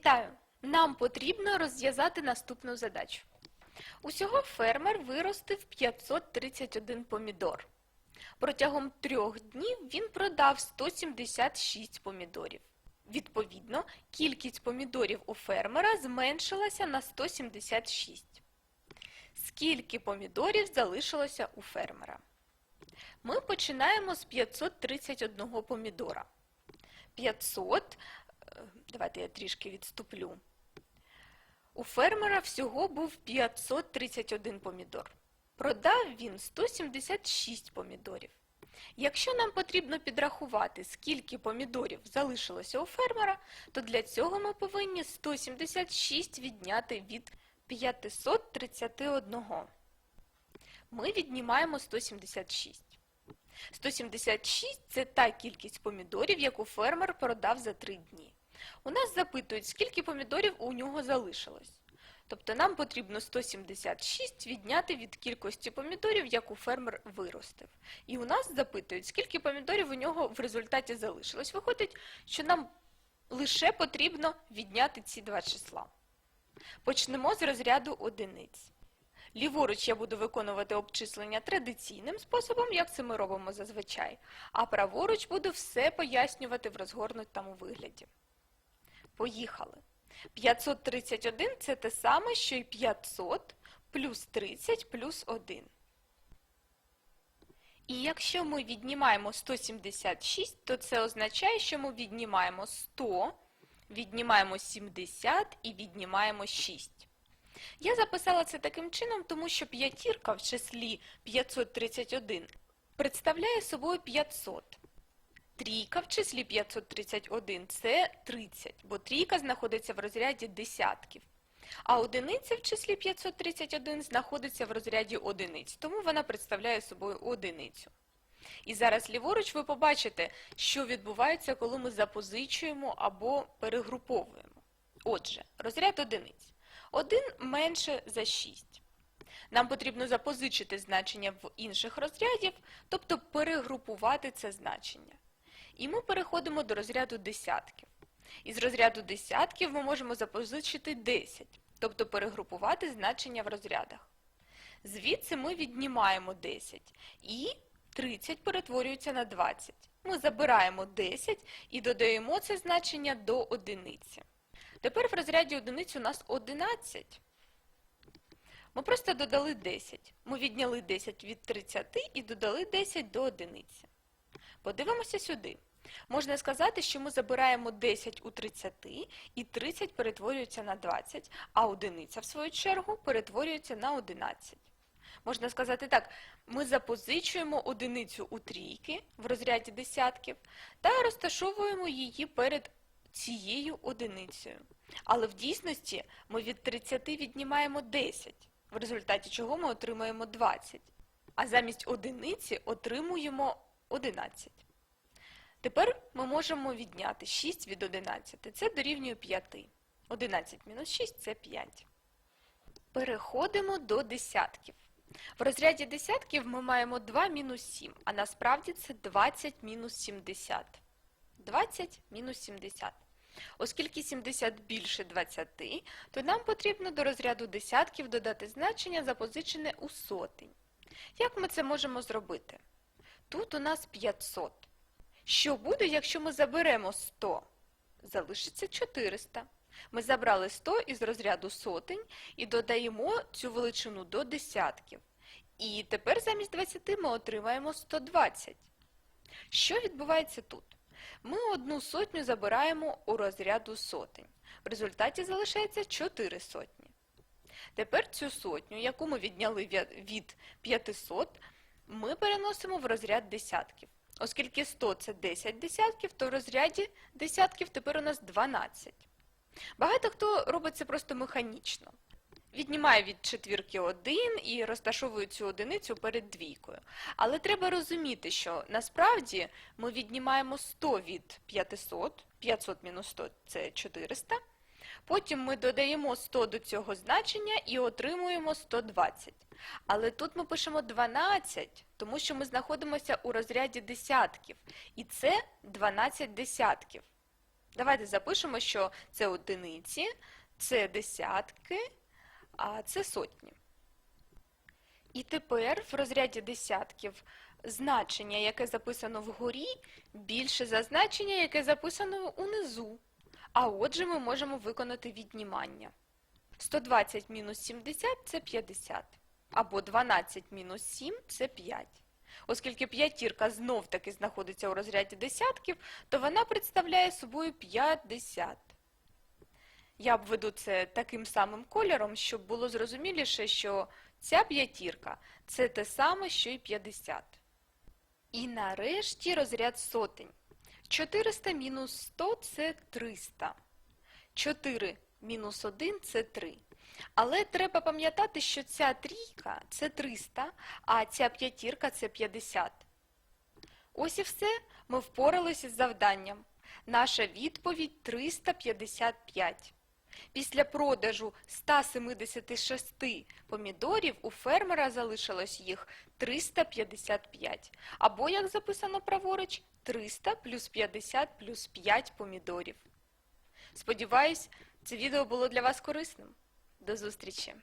Вітаю! Нам потрібно розв'язати наступну задачу. Усього фермер виростив 531 помідор. Протягом трьох днів він продав 176 помідорів. Відповідно, кількість помідорів у фермера зменшилася на 176. Скільки помідорів залишилося у фермера? Ми починаємо з 531 помідора. 500, е, давайте я трішки відступлю. У фермера всього був 531 помідор. Продав він 176 помідорів. Якщо нам потрібно підрахувати, скільки помідорів залишилося у фермера, то для цього ми повинні 176 відняти від 531. Ми віднімаємо 176. 176 – це та кількість помідорів, яку фермер продав за 3 дні. У нас запитують, скільки помідорів у нього залишилось. Тобто нам потрібно 176 відняти від кількості помідорів, яку фермер виростив. І у нас запитують, скільки помідорів у нього в результаті залишилось. Виходить, що нам лише потрібно відняти ці два числа. Почнемо з розряду одиниць. Ліворуч я буду виконувати обчислення традиційним способом, як це ми робимо зазвичай, а праворуч буду все пояснювати в розгорнутому вигляді. Поїхали. 531 – це те саме, що й 500 плюс 30 плюс 1. І якщо ми віднімаємо 176, то це означає, що ми віднімаємо 100, віднімаємо 70 і віднімаємо 6. Я записала це таким чином, тому що п'ятірка в числі 531 представляє собою 500. Трійка в числі 531 – це 30, бо трійка знаходиться в розряді десятків. А одиниця в числі 531 знаходиться в розряді одиниць, тому вона представляє собою одиницю. І зараз ліворуч ви побачите, що відбувається, коли ми запозичуємо або перегруповуємо. Отже, розряд одиниць. 1 менше за 6. Нам потрібно запозичити значення в інших розрядів, тобто перегрупувати це значення. І ми переходимо до розряду десятків. Із розряду десятків ми можемо запозичити 10, тобто перегрупувати значення в розрядах. Звідси ми віднімаємо 10 і 30 перетворюється на 20. Ми забираємо 10 і додаємо це значення до одиниці. Тепер в розряді одиниць у нас 11. Ми просто додали 10. Ми відняли 10 від 30 і додали 10 до одиниці. Подивимося сюди. Можна сказати, що ми забираємо 10 у 30 і 30 перетворюється на 20, а одиниця, в свою чергу, перетворюється на 11. Можна сказати так, ми запозичуємо одиницю у трійки в розряді десятків та розташовуємо її перед цією одиницею. Але в дійсності ми від 30 віднімаємо 10, в результаті чого ми отримаємо 20, а замість одиниці отримуємо 11. Тепер ми можемо відняти 6 від 11. Це дорівнює 5. 11 мінус 6 – це 5. Переходимо до десятків. В розряді десятків ми маємо 2 мінус 7, а насправді це 20 мінус 70. 20 мінус 70. Оскільки 70 більше 20, то нам потрібно до розряду десятків додати значення, запозичене у сотень. Як ми це можемо зробити? Тут у нас 500. Що буде, якщо ми заберемо 100? Залишиться 400. Ми забрали 100 із розряду сотень і додаємо цю величину до десятків. І тепер замість 20 ми отримаємо 120. Що відбувається тут? Ми одну сотню забираємо у розряду сотень. В результаті залишається 4 сотні. Тепер цю сотню, яку ми відняли від 500, ми переносимо в розряд десятків. Оскільки 100 – це 10 десятків, то в розряді десятків тепер у нас 12. Багато хто робить це просто механічно. Віднімає від четвірки 1 і розташовує цю одиницю перед двійкою. Але треба розуміти, що насправді ми віднімаємо 100 від 500, 500 мінус 100 – це 400. Потім ми додаємо 100 до цього значення і отримуємо 120. Але тут ми пишемо 12, тому що ми знаходимося у розряді десятків. І це 12 десятків. Давайте запишемо, що це одиниці, це десятки, а це сотні. І тепер в розряді десятків значення, яке записано вгорі, більше за значення, яке записано унизу. А отже, ми можемо виконати віднімання. 120 мінус 70 – це 50. Або 12 мінус 7 – це 5. Оскільки п'ятірка знов-таки знаходиться у розряді десятків, то вона представляє собою 50. Я обведу це таким самим кольором, щоб було зрозуміліше, що ця п'ятірка – це те саме, що й 50. І нарешті розряд сотень. 400 мінус 100 – це 300. 4 мінус 1 – це 3. Але треба пам'ятати, що ця трійка – це 300, а ця п'ятірка – це 50. Ось і все. Ми впоралися з завданням. Наша відповідь – 355. Після продажу 176 помідорів у фермера залишилось їх 355. Або, як записано праворуч, 300 плюс 50 плюс 5 помідорів. Сподіваюсь, це відео було для вас корисним. До зустрічі!